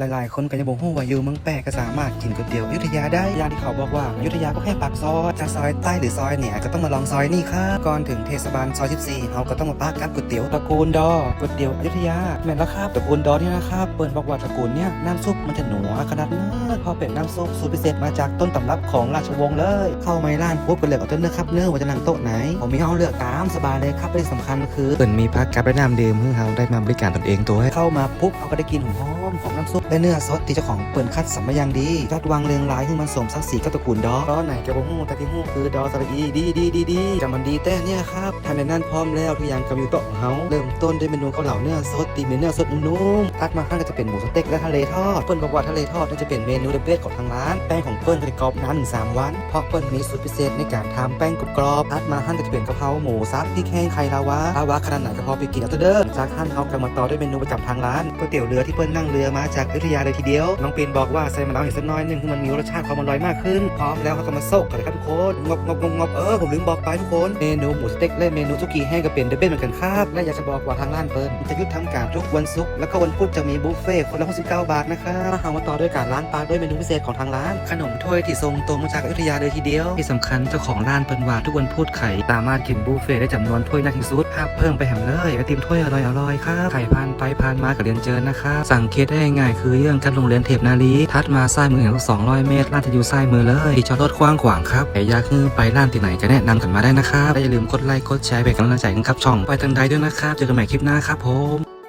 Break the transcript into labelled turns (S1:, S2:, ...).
S1: หลายๆ คนก็จะบอกว่าอยู่เมืองแปะก็สามารถกินก๋วยเตี๋ยวอยุธยาได้อย่างที่เขาบอกว่าอยุธยาก็แค่ปากซอยจะซอยใต้หรือซอยเหนือก็ต้องมาลองซอยนี่ครับก่อนถึงเทศบาลซอย 14เราก็ต้องมาปากกันก๋วยเตี๋ยวตระกูลดอก๋วยเตี๋ยวอยุธยาแม่นแล้วครับตระกูลดอนี่นะครับเปิดบอกว่าตระกูลเนี่ยน้ำซุปมันจะหนัวขนาดนั้นเพอเป็นน้ำซุปสูตรพิเศษมาจากต้นตำรับของราชวงศ์เลย เข้ามาในร้านปุ๊บก็เลือกเอาต้นเนื้อครับเนื้อว่าจะนั่งโต๊ะไหนผมมีเอาเลือกตามสบายเลยครับและที่สำคัญคือเปิดมีพักกับและน้ำดื่มเพื่อเราได้มาบริการตนเองตัวเข้ามาปุ๊บเขาก็ได้กินหอมของน้ำซุปและเนื้อสดที่เจ้าของเปิดคัดสัมมายังดีจัดวางเรียงรายให้มันสมศักดิ์ศรีกับตระกูลดอดอไหนแกบอกฮู้แต่ที่ฮู้คือดอสระอีดีดีดีดีจำมันดีแต่เนี่ยครับทันในนั้นพร้อมแล้วทุกอย่างกำลังอยู่โต๊ะของเขาเริ่มต้นด้วยเมนูเกาเหลาเนื้อสดตีมีเนื้อสดนุ่มๆถัดมาข้างก็จะเป็นหมูสเต็กและทะเลทอดเปิ้ลบอกว่าทะเลทอดนี่จะเป็นเมนูเด็ดๆของทางร้านแป้งของเปิ้ลก็จะกรอบนานถึงสามวันเพราะเปิ้ลมีสูตรพิเศษในการทำแป้งกรอบๆถัดมาข้างก็จะเป็นกะเพราหมูซับพริกแห้งไข่ลาวาลาวาขนาดไหนก็พอไปกินเอาเด้อจากข้างเขากำลังมาต่อด้วยเมนูประจำทางร้านก๋วยเตี๋ยวเรือที่เปิ้ลนั่งเรือมาจากอยุธยาเลยทีเดียว น้องปีนบอกว่าใส่มะนาวอีกสักน้อยหนึงคือมันมีรสชาติความอร่อยมากขึ้น พร้อมแล้วเขาก็มาโซกกันเลยครับทุกคนงบงบงบงบเออผมลืมบอกไปทุกคน เมนูหมูสเต็กและเมนูซุกี้แห้งก็เป็นเดบเบิลเหมือนกันครับและอยากจะบอกว่าทางร้านเปิ้ลจะยุดทำการทุกวันศุกร์แล้วก็วันพุธจะมีบุฟเฟ่ต์คนละ69บาทนะครับมาหามาต่อด้วยการร้านปลาด้วยเมนูพิเศษของทางร้าน ขนมถ้วยที่ทรงตรงมาจากอยุธยาเลยทีเดียว ที่สำคัญเจ้าของร้านเปิ้ลว่าทุกวันพุธไข่สามารถกินบุฟเฟ่ต์ได้จำนวนถ้วยนักที่สุดห้าเพิ่มไปแหมเลยไอติมถ้วยอร่อยๆครับไข่พันไปพันมากับเรียนเจอนะครับสังเกตได้ง่ายคือเรื่องการโรงเรียนเทพนาลีทัดมาซ้ายมืออย่างสองร้อยเมตรล่านจะอยู่ซ้ายมือเลยที่จอดรถกว้างขวางครับไอ้ยากคือไปร้านที่ไหนก็แนะนำกันมาได้นะครับอย่าลืมกดไลค์กดแชร์เป็นกำลังใจกันครับช่องไปทางใดด้วยนะครับเจอกันใหม่คลิปหน้าครับผม